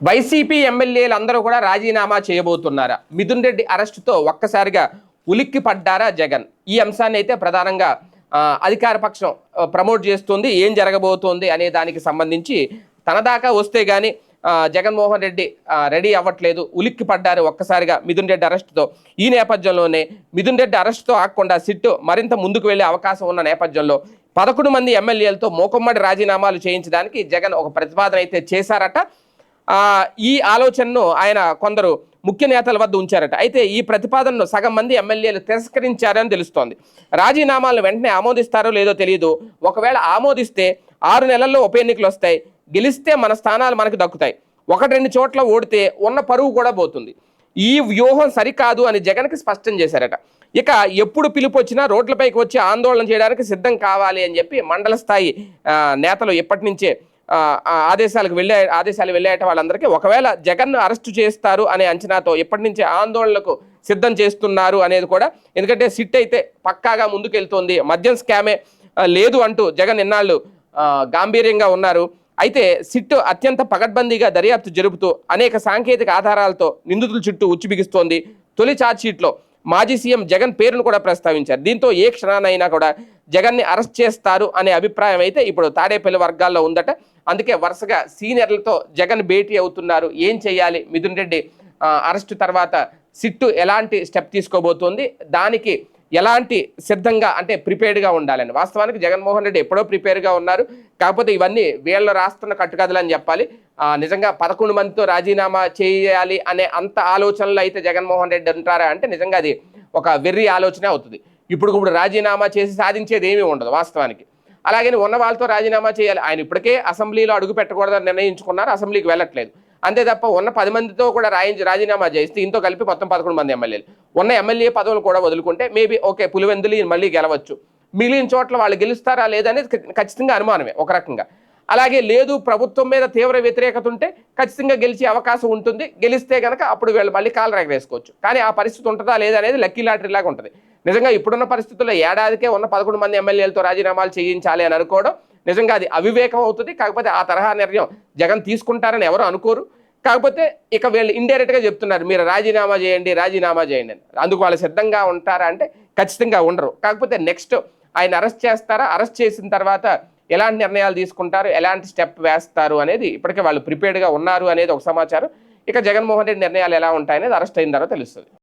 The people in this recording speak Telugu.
వైసీపీ ఎమ్మెల్యేలు అందరూ కూడా రాజీనామా చేయబోతున్నారా? మిథున్ రెడ్డి అరెస్టుతో ఒక్కసారిగా ఉలిక్కి పడ్డారా జగన్? ఈ అంశాన్ని అయితే ప్రధానంగా అధికార పక్షం ప్రమోట్ చేస్తుంది. ఏం జరగబోతోంది అనే దానికి సంబంధించి తన దాకా వస్తే కానీ జగన్మోహన్ రెడ్డి రెడీ అవ్వట్లేదు. ఉలిక్కి పడ్డారు ఒక్కసారిగా మిథున్ రెడ్డి అరెస్టుతో. ఈ నేపథ్యంలోనే మిథున్ రెడ్డి అరెస్టుతో ఆగకుండా సిట్టు మరింత ముందుకు వెళ్ళే అవకాశం ఉన్న నేపథ్యంలో పదకొండు మంది ఎమ్మెల్యేలతో మోకమ్మడి రాజీనామాలు చేయించడానికి జగన్ ఒక ప్రతిపాదన అయితే చేశారట. ఈ ఆలోచనను ఆయన కొందరు ముఖ్య నేతల వద్ద ఉంచారట. అయితే ఈ ప్రతిపాదనను సగం మంది ఎమ్మెల్యేలు తిరస్కరించారని తెలుస్తోంది. రాజీనామాలను వెంటనే ఆమోదిస్తారో లేదో తెలియదు ఒకవేళ ఆమోదిస్తే ఆరు నెలల్లో ఉప ఎన్నికలు వస్తాయి. గెలిస్తే మన స్థానాలు మనకు దక్కుతాయి. ఒకటి రెండు చోట్ల ఓడితే ఉన్న పరువు కూడా పోతుంది. ఈ వ్యూహం సరికాదు అని జగన్కి స్పష్టం చేశారట. ఇక ఎప్పుడు పిలుపు వచ్చినా రోడ్లపైకి వచ్చి ఆందోళన చేయడానికి సిద్ధం కావాలి అని చెప్పి మండల స్థాయి నేతలు ఎప్పటి నుంచే ఆదేశాలకు వెళ్ళే ఆదేశాలు వెళ్ళేట వాళ్ళందరికీ ఒకవేళ జగన్ను అరెస్టు చేస్తారు అనే అంచనాతో ఎప్పటి నుంచే ఆందోళనలకు సిద్ధం చేస్తున్నారు అనేది కూడా ఎందుకంటే సిట్ అయితే పక్కాగా ముందుకెళ్తోంది. మద్యం స్కామే లేదు అంటూ జగన్ ఇన్నాళ్ళు గాంభీర్యంగా ఉన్నారు. అయితే సిట్ అత్యంత పగడ్బందీగా దర్యాప్తు జరుపుతూ అనేక సాంకేతిక ఆధారాలతో నిందితుల చుట్టూ ఉచ్చు బిగిస్తోంది తొలి ఛార్జ్షీట్లో. మాజీ సీఎం జగన్ పేరును కూడా ప్రస్తావించారు. దీంతో ఏ క్షణానైనా కూడా జగన్ని అరెస్ట్ చేస్తారు అనే అభిప్రాయం అయితే ఇప్పుడు తాడేపల్లి వర్గాల్లో ఉందట. అందుకే వరుసగా సీనియర్లతో జగన్ భేటీ అవుతున్నారు. ఏం చేయాలి? మిథున్ రెడ్డి అరెస్టు తర్వాత సిట్టు ఎలాంటి స్టెప్ తీసుకోబోతోంది? దానికి ఎలాంటి సిద్ధంగా అంటే ప్రిపేర్డ్గా ఉండాలని. వాస్తవానికి జగన్మోహన్ రెడ్డి ఎప్పుడో ప్రిపేర్గా ఉన్నారు. కాకపోతే ఇవన్నీ వీళ్ళు రాస్తున్న కట్టుకథలు అని చెప్పాలి. నిజంగా పదకొండు మందితో రాజీనామా చేయాలి అనే అంత ఆలోచనలు అయితే జగన్మోహన్ రెడ్డి అంటారా అంటే నిజంగా అది ఒక వెర్రి ఆలోచనే అవుతుంది. ఇప్పుడు ఇప్పుడు రాజీనామా చేసి సాధించేది ఏమీ ఉండదు వాస్తవానికి. అలాగని ఉన్న వాళ్ళతో రాజీనామా చేయాలి. ఆయన ఇప్పటికే అసెంబ్లీలో అడుగు పెట్టకూడదని నిర్ణయించుకున్నారు. అసెంబ్లీకి వెళ్ళట్లేదు. అంతే తప్ప ఉన్న పది మందితో కూడా రాయించి రాజీనామా చేస్తే ఇంతో కలిపి మొత్తం పదకొండు మంది ఎమ్మెల్యేలు. ఉన్న ఎమ్మెల్యే పదవులు కూడా వదులుకుంటే మేబీ ఓకే పులివెందులు మళ్ళీ గెలవచ్చు. మిగిలిన చోట్ల వాళ్ళు గెలుస్తారా లేదనేది ఖచ్చితంగా అనుమానమే ఒక రకంగా. అలాగే లేదు ప్రభుత్వం మీద తీవ్ర వ్యతిరేకత ఉంటే ఖచ్చితంగా గెలిచే అవకాశం ఉంటుంది. గెలిస్తే కనుక అప్పుడు వీళ్ళు మళ్ళీ కాలు ఎగరేసుకోవచ్చు కానీ ఆ పరిస్థితి ఉంటుందా లేదా అనేది లక్కీ లాటరీ లాగా ఉంటుంది. నిజంగా ఇప్పుడున్న పరిస్థితుల్లో ఏడాదికే ఉన్న పదకొండు మంది ఎమ్మెల్యేలతో రాజీనామాలు చేయించాలి అని అనుకోవడం నిజంగా అది అవివేకం అవుతుంది. కాకపోతే ఆ తరహా నిర్ణయం జగన్ తీసుకుంటారని ఎవరు అనుకోరు. కాకపోతే ఇక వీళ్ళు ఇండైరెక్ట్గా చెప్తున్నారు మీరు రాజీనామా చేయండి రాజీనామా చేయండి అని. అందుకు వాళ్ళు సిద్ధంగా ఉంటారా అంటే ఖచ్చితంగా ఉండరు. కాకపోతే నెక్స్ట్ ఆయన అరెస్ట్ చేస్తారా? అరెస్ట్ చేసిన తర్వాత ఎలాంటి నిర్ణయాలు తీసుకుంటారు ఎలాంటి స్టెప్ వేస్తారు అనేది ఇప్పటికే వాళ్ళు ప్రిపేర్డ్గా ఉన్నారు అనేది ఒక సమాచారం. ఇక జగన్మోహన్ రెడ్డి నిర్ణయాలు ఎలా ఉంటాయనేది అరెస్ట్ అయిన తర్వాత తెలుస్తుంది.